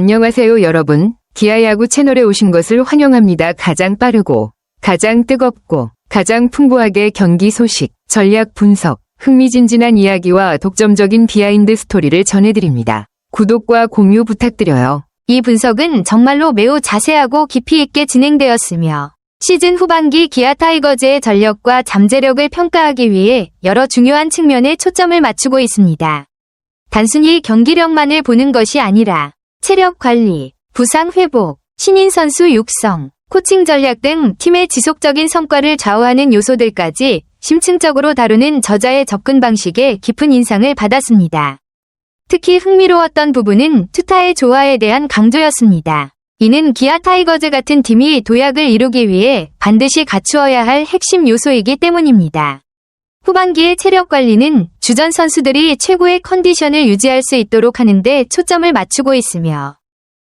안녕하세요 여러분. 기아야구 채널에 오신 것을 환영합니다. 가장 빠르고 가장 뜨겁고 가장 풍부하게 경기 소식, 전략 분석, 흥미진진한 이야기와 독점적인 비하인드 스토리를 전해드립니다. 구독과 공유 부탁드려요. 이 분석은 정말로 매우 자세하고 깊이 있게 진행되었으며 시즌 후반기 기아 타이거즈의 전력과 잠재력을 평가하기 위해 여러 중요한 측면에 초점을 맞추고 있습니다. 단순히 경기력만을 보는 것이 아니라 체력 관리, 부상 회복, 신인 선수 육성, 코칭 전략 등 팀의 지속적인 성과를 좌우하는 요소들까지 심층적으로 다루는 저자의 접근 방식에 깊은 인상을 받았습니다. 특히 흥미로웠던 부분은 투타의 조화에 대한 강조였습니다. 이는 기아 타이거즈 같은 팀이 도약을 이루기 위해 반드시 갖추어야 할 핵심 요소이기 때문입니다. 후반기의 체력 관리는 주전 선수들이 최고의 컨디션을 유지할 수 있도록 하는데 초점을 맞추고 있으며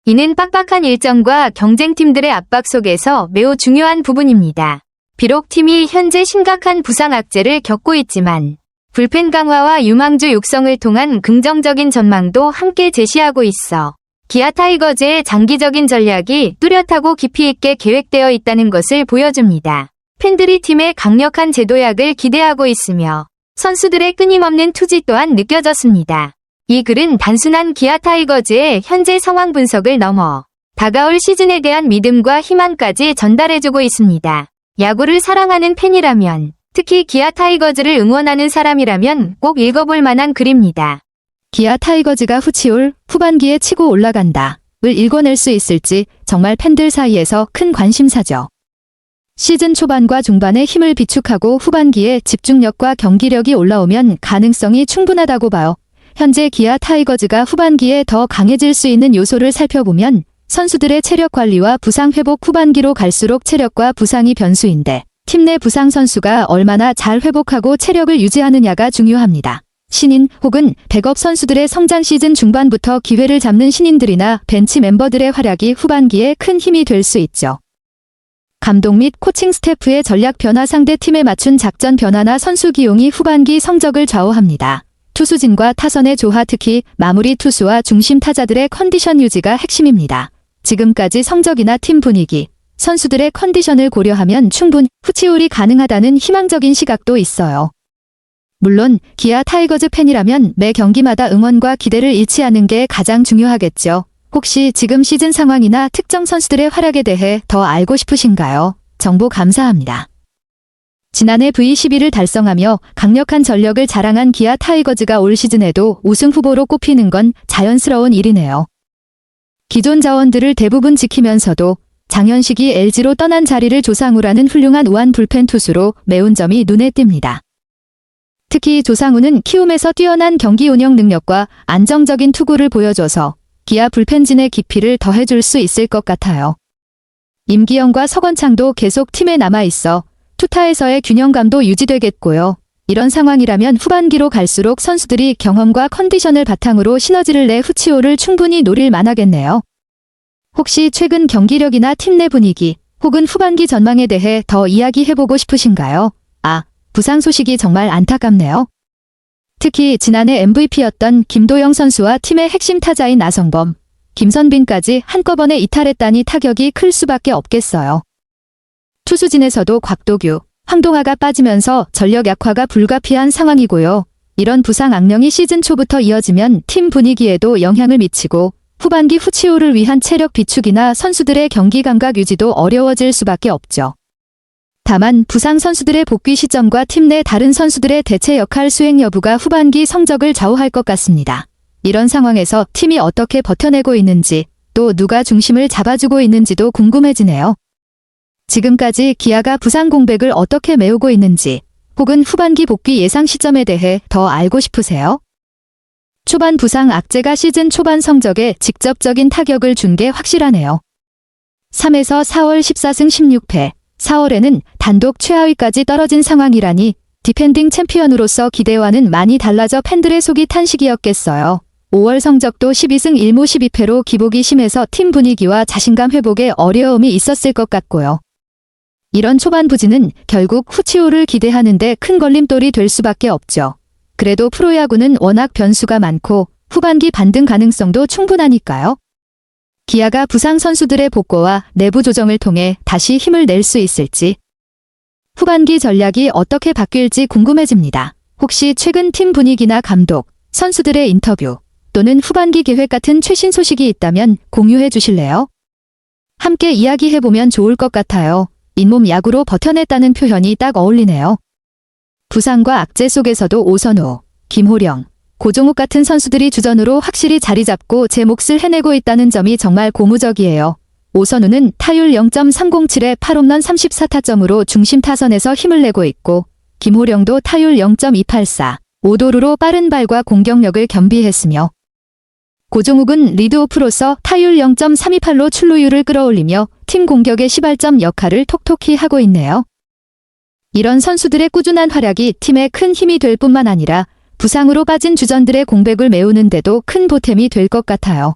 이는 빡빡한 일정과 경쟁팀들의 압박 속에서 매우 중요한 부분입니다. 비록 팀이 현재 심각한 부상 악재를 겪고 있지만 불펜 강화와 유망주 육성을 통한 긍정적인 전망도 함께 제시하고 있어 기아 타이거즈의 장기적인 전략이 뚜렷하고 깊이 있게 계획되어 있다는 것을 보여줍니다. 팬들이 팀의 강력한 재도약을 기대하고 있으며 선수들의 끊임없는 투지 또한 느껴졌습니다. 이 글은 단순한 기아 타이거즈의 현재 상황 분석을 넘어 다가올 시즌에 대한 믿음과 희망까지 전달해주고 있습니다. 야구를 사랑하는 팬이라면 특히 기아 타이거즈를 응원하는 사람이라면 꼭 읽어볼 만한 글입니다. 기아 타이거즈가 후치올 후반기에 치고 올라간다. 을 읽어낼 수 있을지 정말 팬들 사이에서 큰 관심사죠. 시즌 초반과 중반에 힘을 비축하고 후반기에 집중력과 경기력이 올라오면 가능성이 충분하다고 봐요. 현재 기아 타이거즈가 후반기에 더 강해질 수 있는 요소를 살펴보면 선수들의 체력 관리와 부상 회복 후반기로 갈수록 체력과 부상이 변수인데 팀 내 부상 선수가 얼마나 잘 회복하고 체력을 유지하느냐가 중요합니다. 신인 혹은 백업 선수들의 성장 시즌 중반부터 기회를 잡는 신인들이나 벤치 멤버들의 활약이 후반기에 큰 힘이 될 수 있죠. 감독 및 코칭 스태프의 전략 변화 상대 팀에 맞춘 작전 변화나 선수 기용이 후반기 성적을 좌우합니다. 투수진과 타선의 조화 특히 마무리 투수와 중심 타자들의 컨디션 유지가 핵심입니다. 지금까지 성적이나 팀 분위기, 선수들의 컨디션을 고려하면 충분 후치올이 가능하다는 희망적인 시각도 있어요. 물론 기아 타이거즈 팬이라면 매 경기마다 응원과 기대를 잃지 않는 게 가장 중요하겠죠. 혹시 지금 시즌 상황이나 특정 선수들의 활약에 대해 더 알고 싶으신가요? 정보 감사합니다. 지난해 V12를 달성하며 강력한 전력을 자랑한 기아 타이거즈가 올 시즌에도 우승 후보로 꼽히는 건 자연스러운 일이네요. 기존 자원들을 대부분 지키면서도 장현식이 LG로 떠난 자리를 조상우라는 훌륭한 우한 불펜 투수로 메운 점이 눈에 띕니다. 특히 조상우는 키움에서 뛰어난 경기 운영 능력과 안정적인 투구를 보여줘서 기아 불펜진의 깊이를 더해줄 수 있을 것 같아요. 임기영과 서건창도 계속 팀에 남아있어 투타에서의 균형감도 유지되겠고요. 이런 상황이라면 후반기로 갈수록 선수들이 경험과 컨디션을 바탕으로 시너지를 내 후치오를 충분히 노릴 만하겠네요. 혹시 최근 경기력이나 팀 내 분위기 혹은 후반기 전망에 대해 더 이야기해보고 싶으신가요? 아, 부상 소식이 정말 안타깝네요. 특히 지난해 MVP였던 김도영 선수와 팀의 핵심 타자인 나성범, 김선빈까지 한꺼번에 이탈했다니 타격이 클 수밖에 없겠어요. 투수진에서도 곽도규, 황동아가 빠지면서 전력 약화가 불가피한 상황이고요. 이런 부상 악령이 시즌 초부터 이어지면 팀 분위기에도 영향을 미치고 후반기 후치호를 위한 체력 비축이나 선수들의 경기 감각 유지도 어려워질 수밖에 없죠. 다만 부상 선수들의 복귀 시점과 팀 내 다른 선수들의 대체 역할 수행 여부가 후반기 성적을 좌우할 것 같습니다. 이런 상황에서 팀이 어떻게 버텨내고 있는지 또 누가 중심을 잡아주고 있는지도 궁금해지네요. 지금까지 기아가 부상 공백을 어떻게 메우고 있는지 혹은 후반기 복귀 예상 시점에 대해 더 알고 싶으세요? 초반 부상 악재가 시즌 초반 성적에 직접적인 타격을 준 게 확실하네요. 3에서 4월 14승 16패, 4월에는 단독 최하위까지 떨어진 상황이라니 디펜딩 챔피언으로서 기대와는 많이 달라져 팬들의 속이 탄 시기였겠어요. 5월 성적도 12승 1무 12패로 기복이 심해서 팀 분위기와 자신감 회복에 어려움이 있었을 것 같고요. 이런 초반 부진은 결국 후치호를 기대하는데 큰 걸림돌이 될 수밖에 없죠. 그래도 프로야구는 워낙 변수가 많고 후반기 반등 가능성도 충분하니까요. 기아가 부상 선수들의 복구와 내부 조정을 통해 다시 힘을 낼 수 있을지. 후반기 전략이 어떻게 바뀔지 궁금해집니다. 혹시 최근 팀 분위기나 감독, 선수들의 인터뷰 또는 후반기 계획 같은 최신 소식이 있다면 공유해 주실래요? 함께 이야기해보면 좋을 것 같아요. 잇몸 야구로 버텨냈다는 표현이 딱 어울리네요. 부상과 악재 속에서도 오선호, 김호령, 고종욱 같은 선수들이 주전으로 확실히 자리 잡고 제 몫을 해내고 있다는 점이 정말 고무적이에요. 오선우는 타율 0.307에 8홈런 34타점으로 중심 타선에서 힘을 내고 있고, 김호령도 타율 0.284, 5도루로 빠른 발과 공격력을 겸비했으며, 고종욱은 리드오프로서 타율 0.328로 출루율을 끌어올리며 팀 공격의 시발점 역할을 톡톡히 하고 있네요. 이런 선수들의 꾸준한 활약이 팀에 큰 힘이 될 뿐만 아니라 부상으로 빠진 주전들의 공백을 메우는데도 큰 보탬이 될 것 같아요.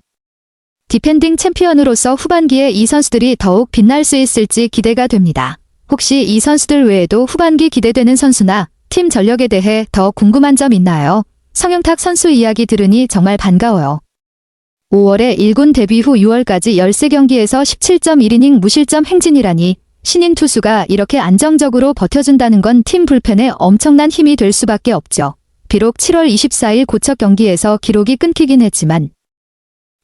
디펜딩 챔피언으로서 후반기에 이 선수들이 더욱 빛날 수 있을지 기대가 됩니다. 혹시 이 선수들 외에도 후반기 기대되는 선수나 팀 전력에 대해 더 궁금한 점 있나요? 성영탁 선수 이야기 들으니 정말 반가워요. 5월에 1군 데뷔 후 6월까지 13경기에서 17.1이닝 무실점 행진이라니 신인 투수가 이렇게 안정적으로 버텨준다는 건 팀 불펜에 엄청난 힘이 될 수밖에 없죠. 비록 7월 24일 고척 경기에서 기록이 끊기긴 했지만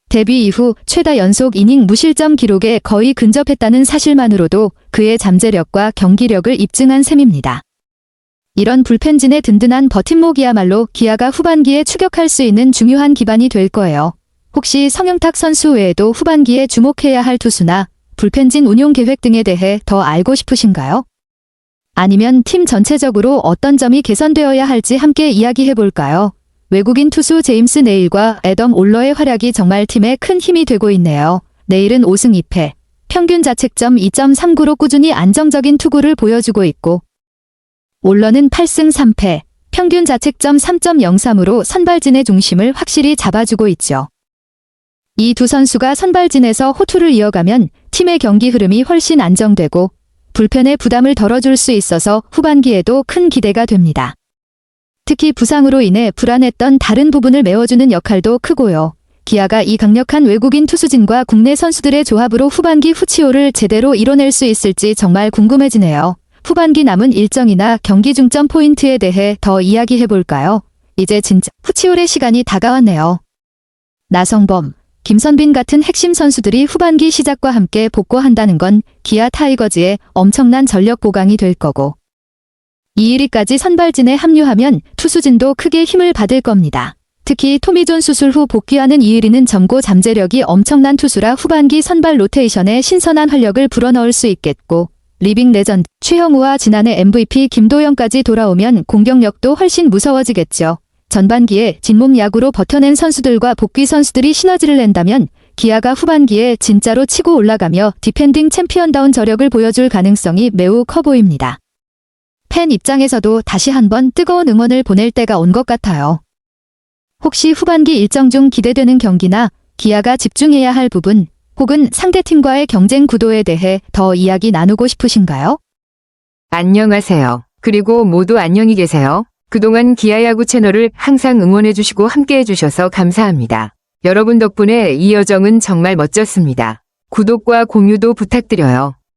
데뷔 이후 최다 연속 이닝 무실점 기록에 거의 근접했다는 사실만으로도 그의 잠재력과 경기력을 입증한 셈입니다. 이런 불펜진의 든든한 버팀목이야말로 기아가 후반기에 추격할 수 있는 중요한 기반이 될 거예요. 혹시 성영탁 선수 외에도 후반기에 주목해야 할 투수나 불펜진 운용 계획 등에 대해 더 알고 싶으신가요? 아니면 팀 전체적으로 어떤 점이 개선되어야 할지 함께 이야기해 볼까요? 외국인 투수 제임스 네일과 애덤 올러의 활약이 정말 팀에 큰 힘이 되고 있네요. 네일은 5승 2패, 평균 자책점 2.39로 꾸준히 안정적인 투구를 보여주고 있고, 올러는 8승 3패, 평균 자책점 3.03으로 선발진의 중심을 확실히 잡아주고 있죠. 이 두 선수가 선발진에서 호투를 이어가면 팀의 경기 흐름이 훨씬 안정되고 불펜의 부담을 덜어줄 수 있어서 후반기에도 큰 기대가 됩니다. 특히 부상으로 인해 불안했던 다른 부분을 메워주는 역할도 크고요. 기아가 이 강력한 외국인 투수진과 국내 선수들의 조합으로 후반기 후치호를 제대로 이뤄낼 수 있을지 정말 궁금해지네요. 후반기 남은 일정이나 경기 중점 포인트에 대해 더 이야기해 볼까요? 이제 진짜 후치홀의 시간이 다가왔네요. 나성범, 김선빈 같은 핵심 선수들이 후반기 시작과 함께 복구한다는 건 기아 타이거즈의 엄청난 전력 보강이 될 거고. 이일이까지 선발진에 합류하면 투수진도 크게 힘을 받을 겁니다. 특히 토미존 수술 후 복귀하는 이일이는 점고 잠재력이 엄청난 투수라 후반기 선발 로테이션에 신선한 활력을 불어넣을 수 있겠고 리빙 레전드 최형우와 지난해 MVP 김도영까지 돌아오면 공격력도 훨씬 무서워지겠죠. 전반기에 진몸 야구로 버텨낸 선수들과 복귀 선수들이 시너지를 낸다면 기아가 후반기에 진짜로 치고 올라가며 디펜딩 챔피언다운 저력을 보여줄 가능성이 매우 커 보입니다. 팬 입장에서도 다시 한번 뜨거운 응원을 보낼 때가 온 것 같아요. 혹시 후반기 일정 중 기대되는 경기나 기아가 집중해야 할 부분 혹은 상대팀과의 경쟁 구도에 대해 더 이야기 나누고 싶으신가요? 안녕하세요. 그리고 모두 안녕히 계세요. 그동안 기아야구 채널을 항상 응원해주시고 함께해주셔서 감사합니다. 여러분 덕분에 이 여정은 정말 멋졌습니다. 구독과 공유도 부탁드려요.